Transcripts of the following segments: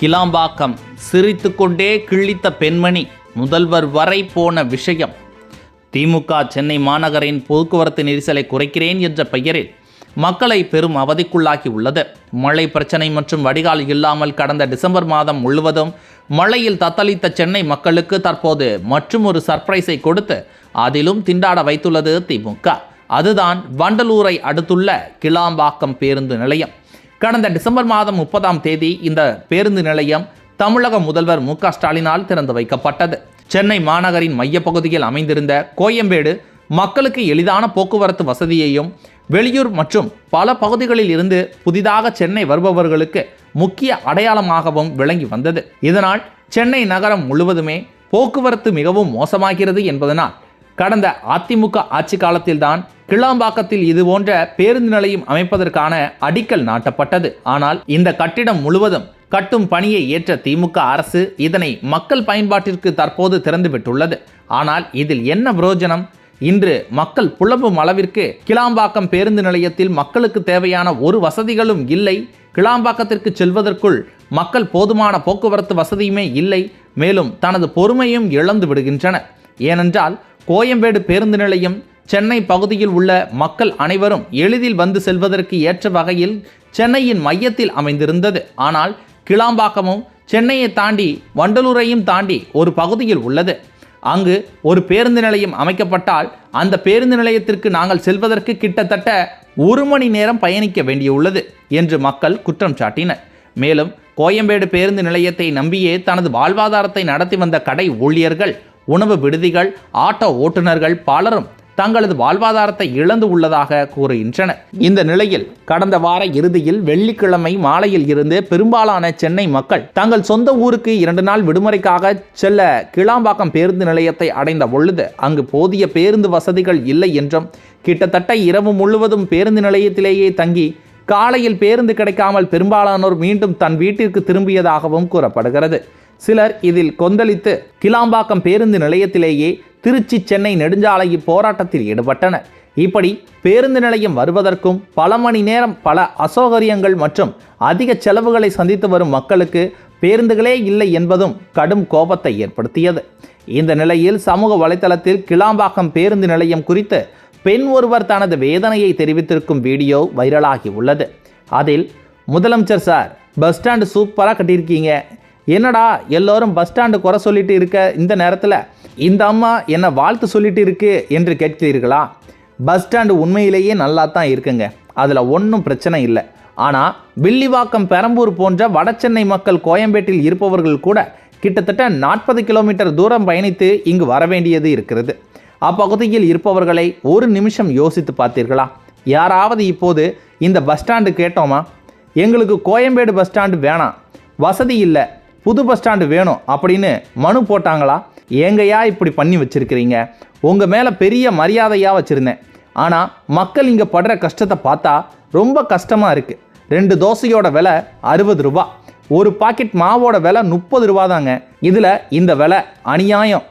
கிளாம்பாக்கம் சிரித்துக்கொண்டே கிழித்த பெண்மணி முதல்வர் வரை போன விஷயம். திமுக சென்னை மாநகரின் போக்குவரத்து நெரிசலை குறைக்கிறேன் என்ற பெயரில் மக்களை பெரும் அவதிக்குள்ளாகி உள்ளது. மழை பிரச்சனை மற்றும் வடிகால் இல்லாமல் கடந்த டிசம்பர் மாதம் முழுவதும் மழையில் தத்தளித்த சென்னை மக்களுக்கு தற்போது மற்றும் ஒரு சர்ப்ரைஸை கொடுத்து அதிலும் திண்டாட வைத்துள்ளது திமுக. அதுதான் வண்டலூரை அடுத்துள்ள கிளாம்பாக்கம் பேருந்து நிலையம். கடந்த டிசம்பர் மாதம் முப்பதாம் தேதி இந்த பேருந்து நிலையம் தமிழக முதல்வர் மு ஸ்டாலினால் திறந்து வைக்கப்பட்டது. சென்னை மாநகரின் மையப்பகுதியில் அமைந்திருந்த கோயம்பேடு மக்களுக்கு எளிதான போக்குவரத்து வசதியையும் வெளியூர் மற்றும் பல பகுதிகளில் இருந்து புதிதாக சென்னை வருபவர்களுக்கு முக்கிய அடையாளமாகவும் விளங்கி வந்தது. இதனால் சென்னை நகரம் முழுவதுமே போக்குவரத்து மிகவும் மோசமாகிறது என்பதனால் கடந்த அதிமுக ஆட்சி காலத்தில்தான் கிளாம்பாக்கத்தில் இது போன்ற பேருந்து நிலையம் அமைப்பதற்கான அடிக்கல் நாட்டப்பட்டது. ஆனால் இந்த கட்டிடம் முழுவதும் கட்டும் பணியை ஏற்ற திமுக அரசு இதனை மக்கள் பயன்பாட்டிற்கு தற்போது திறந்துவிட்டுள்ளது ஆனால் இதில் என்ன பிரயோஜனம்? இன்று மக்கள் புலம்பும் அளவிற்கு கிளாம்பாக்கம் பேருந்து நிலையத்தில் மக்களுக்கு தேவையான ஒரு வசதிகளும் இல்லை. கிளாம்பாக்கத்திற்கு செல்வதற்குள் மக்கள் போதுமான போக்குவரத்து வசதியுமே இல்லை. மேலும் தனது பொறுமையும் இழந்து விடுகின்றனர். ஏனென்றால் கோயம்பேடு பேருந்து நிலையம் சென்னை பகுதியில் உள்ள மக்கள் அனைவரும் எளிதில் வந்து செல்வதற்கு ஏற்ற வகையில் சென்னையின் மையத்தில் அமைந்திருந்தது. ஆனால் கிளாம்பாக்கமும் சென்னையை தாண்டி வண்டலூரையும் தாண்டி ஒரு பகுதியில் உள்ளது. அங்கு ஒரு பேருந்து நிலையம் அமைக்கப்பட்டால் அந்த பேருந்து நிலையத்திற்கு நாங்கள் செல்வதற்கு கிட்டத்தட்ட ஒரு மணி நேரம் பயணிக்க வேண்டியுள்ளது என்று மக்கள் குற்றம் சாட்டினர். மேலும் கோயம்பேடு பேருந்து நிலையத்தை நம்பியே தனது வாழ்வாதாரத்தை நடத்தி வந்த கடை ஊழியர்கள் உணவு விடுதிகள் ஆட்டோ ஓட்டுநர்கள் பலரும் தங்களது வாழ்வாதாரத்தை இழந்து உள்ளதாக கூறுகின்றனர். இந்த நிலையில் கடந்த வார இறுதியில் வெள்ளிக்கிழமை மாலையில் இருந்து பெரும்பாலான சென்னை மக்கள் தங்கள் சொந்த ஊருக்கு இரண்டு நாள் விடுமுறைக்காக செல்ல கிளாம்பாக்கம் பேருந்து நிலையத்தை அடைந்த பொழுது அங்கு போதிய பேருந்து வசதிகள் இல்லை என்றும் கிட்டத்தட்ட இரவு முழுவதும் பேருந்து நிலையத்திலேயே தங்கி காலையில் பேருந்து கிடைக்காமல் பெரும்பாலானோர் மீண்டும் தன் வீட்டிற்கு திரும்பியதாகவும் கூறப்படுகிறது. சிலர் இதில் கொந்தளித்து கிளாம்பாக்கம் பேருந்து நிலையத்திலேயே திருச்சி சென்னை நெடுஞ்சாலையில் போராட்டத்தில் ஈடுபட்டனர். இப்படி பேருந்து நிலையம் வருவதற்கும் பல மணி நேரம் பல அசௌகரியங்கள் மற்றும் அதிக செலவுகளை சந்தித்து வரும் மக்களுக்கு பேருந்துகளே இல்லை என்பதும் கடும் கோபத்தை ஏற்படுத்தியது. இந்த நிலையில் சமூக வலைதளத்தில் கிளாம்பாக்கம் பேருந்து நிலையம் குறித்து பெண் ஒருவர் தனது வேதனையை தெரிவித்திருக்கும் வீடியோ வைரலாகி உள்ளது. அதில் முதலமைச்சர் சார் பஸ் ஸ்டாண்டு சூப்பராக கட்டியிருக்கீங்க. என்னடா எல்லோரும் பஸ் ஸ்டாண்டு குறை சொல்லிட்டு இருக்க இந்த நேரத்தில்? இந்த அம்மா என்னை வாழ்த்து சொல்லிட்டு இருக்கு என்று கேட்கிறீர்களா? பஸ் ஸ்டாண்டு உண்மையிலேயே நல்லா தான் இருக்குங்க. அதில் ஒன்றும் பிரச்சனை இல்லை. ஆனால் வில்லிவாக்கம் பெரம்பூர் போன்ற வடசென்னை மக்கள் கோயம்பேட்டில் இருப்பவர்கள் கூட கிட்டத்தட்ட நாற்பது கிலோமீட்டர் தூரம் பயணித்து இங்கு வர வேண்டியது இருக்கிறது. அப்பகுதியில் இருப்பவர்களை ஒரு நிமிஷம் யோசித்து பார்த்தீர்களா? யாராவது இப்போது இந்த பஸ் ஸ்டாண்டு கேட்டோமா? எங்களுக்கு கோயம்பேடு பஸ் ஸ்டாண்டு வேணாம். வசதி இல்லை. புது பஸ் ஸ்டாண்டு வேணும் அப்படின்னு மனு போட்டாங்களா? ஏங்கய்யா இப்படி பண்ணி வச்சிருக்கிறீங்க? உங்கள் மேலே பெரிய மரியாதையாக வச்சுருந்தேன். ஆனால் மக்கள் இங்கே படுற கஷ்டத்தை பார்த்தா ரொம்ப கஷ்டமாக இருக்குது ரெண்டு தோசையோட விலை அறுபது ரூபா. ஒரு பாக்கெட் மாவோட விலை முப்பது ரூபா தாங்க. இதில் இந்த விலை அநியாயம்.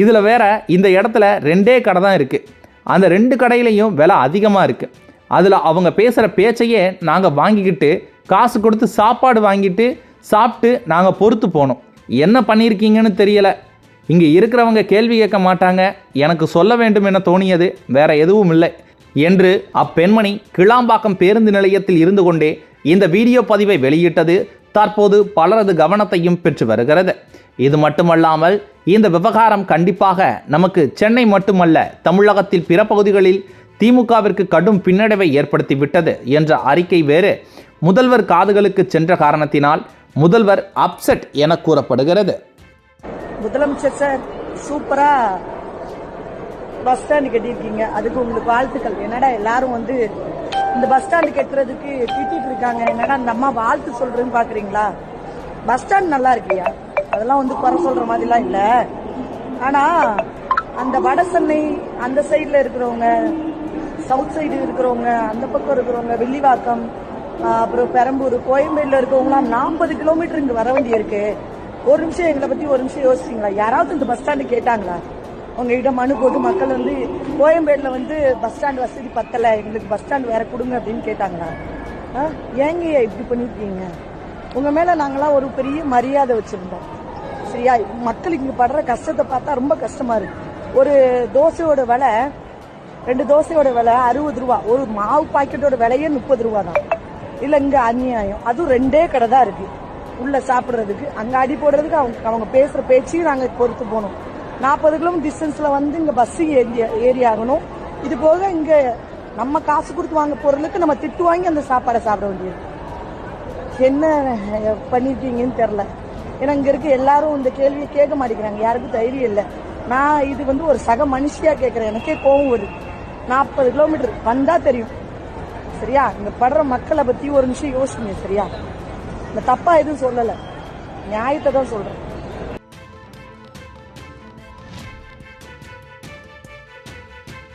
இதில் வேற இந்த இடத்துல ரெண்டே கடை தான் இருக்குது அந்த ரெண்டு கடையிலையும் விலை அதிகமாக இருக்குது அதில் அவங்க பேசுகிற பேச்சையே நாங்கள் வாங்கிக்கிட்டு காசு கொடுத்து சாப்பாடு வாங்கிட்டு சாப்பிட்டு நாங்கள் பொறுத்து போனோம். என்ன பண்ணியிருக்கீங்கன்னு தெரியலை. இங்கே இருக்கிறவங்க கேள்வி கேட்க மாட்டாங்க. எனக்கு சொல்ல வேண்டும் என தோணியது. வேற எதுவும் இல்லை. என்று அப்பெண்மணி கிளாம்பாக்கம் பேருந்து நிலையத்தில் இருந்து கொண்டே இந்த வீடியோ பதிவை வெளியிட்டது தற்போது பலரது கவனத்தையும் பெற்று வருகிறது. இது மட்டுமல்லாமல் இந்த விவகாரம் கண்டிப்பாக நமக்கு சென்னை மட்டுமல்ல தமிழகத்தில் பிற பகுதிகளில் திமுகவிற்கு கடும் பின்னடைவை ஏற்படுத்திவிட்டது என்ற அறிக்கை வேறு. முதல்வர் காதுகளுக்கு சென்ற காரணத்தினால் முதல்வர் அப்செட் என கூறப்படுகிறது. முதலமைச்சர் சார் சூப்பரா பஸ் ஸ்டாண்டு கட்டியிருக்கீங்க. அதுக்கு உங்களுக்கு வாழ்த்துக்கள். என்னடா எல்லாரும் வந்து இந்த பஸ் ஸ்டாண்டு கட்டுறதுக்கு திட்டிட்டு இருக்காங்க. என்னடா அந்த அம்மா வாழ்த்து சொல்றேன்னு பாக்குறீங்களா? பஸ் ஸ்டாண்ட் நல்லா இருக்கியா? அதெல்லாம் வந்து குறை சொல்ற மாதிரிலாம் இல்ல. ஆனா அந்த வட சென்னை அந்த சைடுல இருக்கிறவங்க சவுத் சைடு இருக்கிறவங்க அந்த பக்கம் இருக்கிறவங்க வில்லிவாக்கம் அப்புறம் பெரம்பூர் கோயம்பேடுல இருக்கவங்களாம் நாற்பது கிலோமீட்டர் இங்க வர வேண்டி இருக்கு. ஒரு நிமிஷம் எங்களை பத்தி ஒரு நிமிஷம் யோசிச்சிங்களா? யாராவது இந்த பஸ் ஸ்டாண்டு கேட்டாங்களா? உங்ககிட்ட மனு போட்டு மக்கள் வந்து கோயம்பேடுல வந்து பஸ் ஸ்டாண்ட் வசதி பத்தல எங்களுக்கு பஸ் ஸ்டாண்ட் வேற கொடுங்க அப்படின்னு கேட்டாங்களா? ஆ? ஏங்க இப்படி பண்ணிருக்கீங்க? உங்க மேல நாங்களாம் ஒரு பெரிய மரியாதை வச்சிருந்தோம். சரியா? மக்கள் இங்க படுற கஷ்டத்தை பார்த்தா ரொம்ப கஷ்டமா இருக்கு. ஒரு தோசையோட விலை ரெண்டு தோசையோட விலை அறுபது ரூபா. ஒரு மாவு பாக்கெட்டோட விலையே முப்பது ரூபா தான் இல்ல இங்க அநியாயம். அதுவும் ரெண்டே கடை தான் இருக்கு. உள்ள சாப்பிடுறதுக்கு. அங்க அடி போடுறதுக்கு அவங்க அவங்க பேசுற பேச்சையும் நாங்க பொறுத்து போகணும் நாற்பது கிலோமீட்டர் டிஸ்டன்ஸ்ல வந்து இங்க பஸ் ஏறி ஏறி ஆகணும். இது போக இங்க நம்ம காசு கொடுத்து வாங்க பொருளுக்கு நம்ம திட்டு வாங்கி அந்த சாப்பாடை சாப்பிட வேண்டியது என்ன பண்ணிருக்கீங்கன்னு தெரில ஏன்னா இங்க இருக்க எல்லாரும் இந்த கேள்வியை கேட்க மாட்டேங்கிறாங்க. யாருக்கும் தைரியம் இல்லை. நான் இது வந்து ஒரு சக மனுஷியா கேட்குறேன். எனக்கே கோவம் வருது. நாற்பது கிலோமீட்டர் வந்தா தெரியும். சரியா? இங்க படுற மக்களை பத்தி ஒரு நிமிஷம் யோசிங்க சரியா? இந்த தப்பா எதுவும் சொல்லல. நியாயத்தை தான் சொல்றேன்.